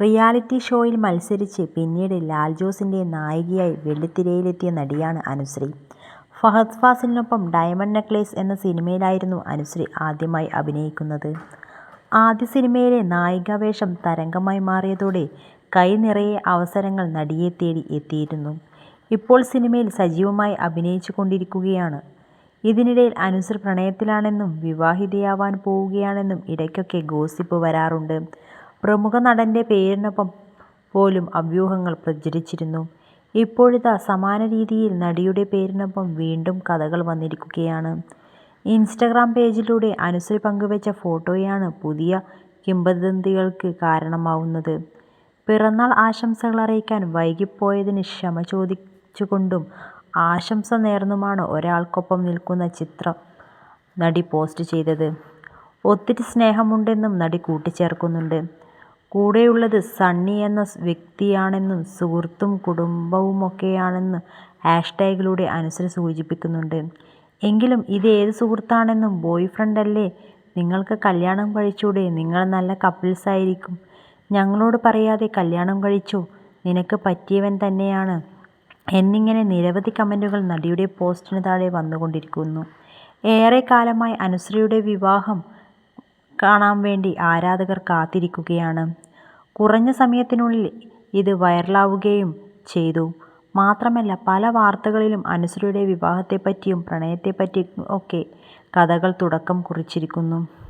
Reality ഷോയിൽ മത്സരിച്ച് പിന്നീട് ലാൽ ജോസിന്റെ നായികയായി വെള്ളിത്തിരയിലെത്തിയ നടിയാണ് അനുശ്രീ. ഫഹദ് ഫാസിലിനൊപ്പം ഡയമണ്ട് നെക്ലേസ് എന്ന സിനിമയിലായിരുന്നു അനുശ്രീ ആദ്യമായി അഭിനയിക്കുന്നത്. ആദ്യ സിനിമയിലെ നായികാവേഷം തരംഗമായി മാറിയതോടെ കൈ നിറയെ അവസരങ്ങൾ നടിയെ തേടി എത്തിയിരുന്നു. ഇപ്പോൾ സിനിമയിൽ സജീവമായി അഭിനയിച്ചു കൊണ്ടിരിക്കുകയാണ് ഇതിനിടയിൽ അനുശ്രീ പ്രണയത്തിലാണെന്നും വിവാഹിതയാവാൻ പോവുകയാണെന്നും ഇടയ്ക്കൊക്കെ ഗോസിപ്പ് വരാറുണ്ട്. പ്രമുഖ നടന്റെ പേരിനൊപ്പം പോലും അഭ്യൂഹങ്ങൾ പ്രചരിച്ചിരുന്നു. ഇപ്പോഴിതാ സമാന രീതിയിൽ നടിയുടെ പേരിനൊപ്പം വീണ്ടും കഥകൾ വന്നിരിക്കുകയാണ്. ഇൻസ്റ്റഗ്രാം പേജിലൂടെ അനുശ്രീ പങ്കുവെച്ച ഫോട്ടോയാണ് പുതിയ കിംവദന്തികൾക്ക് കാരണമാവുന്നത്. പിറന്നാൾ ആശംസകൾ അറിയിക്കാൻ വൈകിപ്പോയതിന് ക്ഷമ ചോദിച്ചുകൊണ്ടും ആശംസ നേർന്നുമാണ് ഒരാൾക്കൊപ്പം നിൽക്കുന്ന ചിത്രം നടി പോസ്റ്റ് ചെയ്തത്. ഒത്തിരി സ്നേഹമുണ്ടെന്നും നടി കൂട്ടിച്ചേർക്കുന്നുണ്ട്. കൂടെയുള്ളത് സണ്ണി എന്ന വ്യക്തിയാണെന്നും സുഹൃത്തും കുടുംബവുമൊക്കെയാണെന്നും ഹാഷ്ടാഗിലൂടെ അനുസരിച്ച് സൂചിപ്പിക്കുന്നുണ്ട്. എങ്കിലും ഇത് ഏത് സുഹൃത്താണെന്നും ബോയ് ഫ്രണ്ടല്ലേ നിങ്ങൾക്ക് കല്യാണം കഴിച്ചൂടെ? നിങ്ങൾ നല്ല കപ്പിൾസ് ആയിരിക്കും ഞങ്ങളോട് പറയാതെ കല്യാണം കഴിച്ചു? നിനക്ക് പറ്റിയവൻ തന്നെയാണ്. എന്നിങ്ങനെ നിരവധി കമന്റുകൾ നടിയുടെ പോസ്റ്റിന് താഴെ വന്നുകൊണ്ടിരിക്കുന്നു. ഏറെക്കാലമായി അനുശ്രീയുടെ വിവാഹം കാണാൻ വേണ്ടി ആരാധകർ കാത്തിരിക്കുകയാണ്. കുറഞ്ഞ സമയത്തിനുള്ളിൽ ഇത് വൈറലാവുകയും ചെയ്തു. മാത്രമല്ല പല വാർത്തകളിലും അനുശ്രീയുടെ വിവാഹത്തെപ്പറ്റിയും പ്രണയത്തെപ്പറ്റിയും ഒക്കെ കഥകൾ തുടക്കം കുറിച്ചിരിക്കുന്നു.